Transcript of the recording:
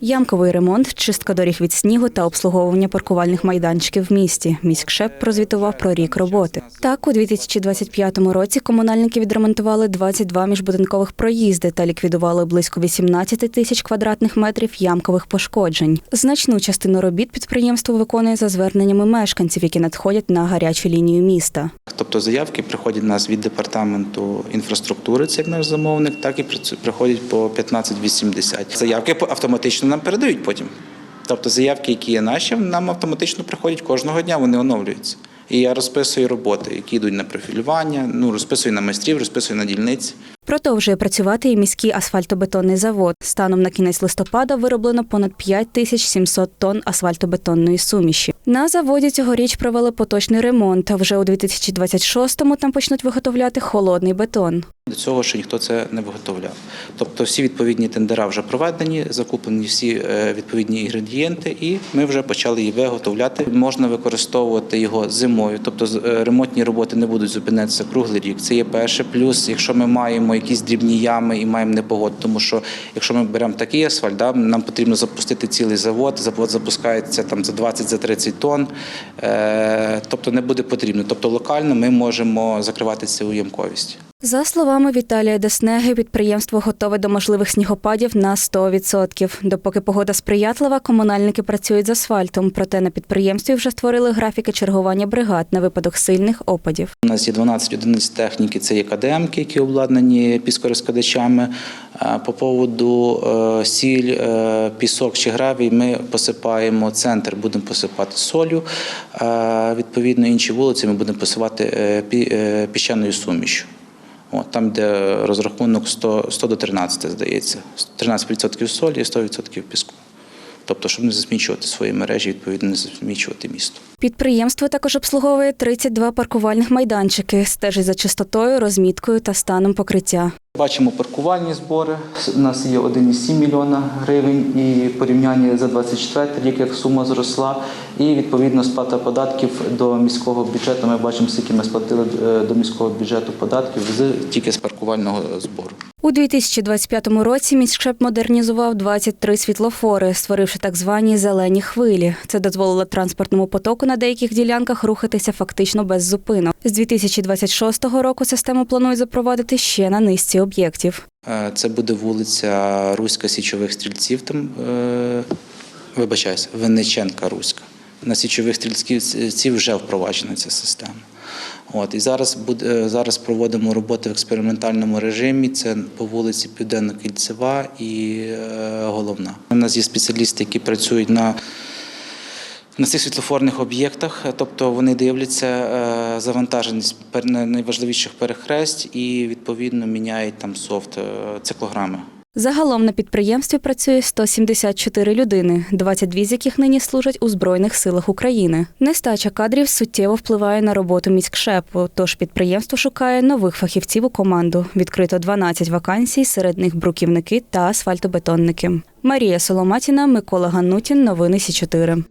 Ямковий ремонт, чистка доріг від снігу та обслуговування паркувальних майданчиків в місті. Міськшеп прозвітував про рік роботи. Так, у 2025 році комунальники відремонтували 22 міжбудинкових проїзди та ліквідували близько 18 тисяч квадратних метрів ямкових пошкоджень. Значну частину робіт підприємство виконує за зверненнями мешканців, які надходять на гарячу лінію міста. Тобто заявки приходять нас від департаменту інфраструктури, це як наш замовник, так і приходять по 1580. Заявки по- автоматично нам передають потім. Тобто заявки, які є наші, нам автоматично приходять кожного дня, вони оновлюються. І я розписую роботи, які йдуть на профілювання, ну розписую на майстрів, розписую на дільниці. Продовжує працювати і міський асфальтобетонний завод. Станом на кінець листопада вироблено понад 5700 тонн асфальтобетонної суміші. На заводі цьогоріч провели поточний ремонт. Вже у 2026-му там почнуть виготовляти холодний бетон. До цього ще ніхто це не виготовляв. Тобто всі відповідні тендера вже проведені, закуплені всі е, відповідні інгредієнти, і ми вже почали її виготовляти. Можна використовувати його зимою, тобто е, ремонтні роботи не будуть зупинятися круглий рік. Це є перше. Плюс, якщо ми маємо якісь дрібні ями і маємо непогоду, тому що якщо ми беремо такий асфальт, да, нам потрібно запустити цілий завод. Завод запускається там за 20-30 тонн, е, тобто не буде потрібно. Тобто локально ми можемо закривати цю ямковість. За словами Віталія Деснеги, підприємство готове до можливих снігопадів на 100%. Допоки погода сприятлива, комунальники працюють з асфальтом. Проте на підприємстві вже створили графіки чергування бригад на випадок сильних опадів. У нас є 12 одиниць техніки, це є КДМки, які обладнані піскорозкладачами. Е, По поводу е, сіль, е, пісок чи гравій ми посипаємо центр, будемо посипати солью. Е, Відповідно, інші вулиці ми будемо посипати пі- піщаною сумішю. От, там, де розрахунок 100, 100 до 13, здається. 13% солі і 100% піску. Тобто, щоб не засмічувати свої мережі, відповідно, не засмічувати місто. Підприємство також обслуговує 32 паркувальних майданчики, стежить за чистотою, розміткою та станом покриття. Бачимо паркувальні збори. У нас є 1,7 мільйона гривень і порівняння за 24 рік, як сума зросла. І відповідно сплата податків до міського бюджету. Ми бачимо, скільки ми сплатили е, до міського бюджету податків з тільки з паркувального збору. У 2025 році міськшеп модернізував 23 світлофори, створивши так звані зелені хвилі. Це дозволило транспортному потоку на деяких ділянках рухатися фактично без зупинок. З 2026 року систему планують запровадити ще на низці об'єктів. Е, Це буде вулиця Руська Січових стрільців. Там е, вибачаюся, Винниченка Руська. На січових стрільців вже впроваджена ця система. От і зараз буде зараз проводимо роботи в експериментальному режимі. Це по вулиці Південно-Кільцева і е, головна. У нас є спеціалісти, які працюють на на цих світлофорних об'єктах, тобто вони дивляться е, завантаженість найважливіших перехресть і відповідно міняють там софт е, циклограми. Загалом на підприємстві працює 174 людини, 22 з яких нині служать у Збройних силах України. Нестача кадрів суттєво впливає на роботу міськшепу, тож підприємство шукає нових фахівців у команду. Відкрито 12 вакансій, серед них бруківники та асфальтобетонники. Марія Соломатіна, Микола Ганнутін. Новини Сі 4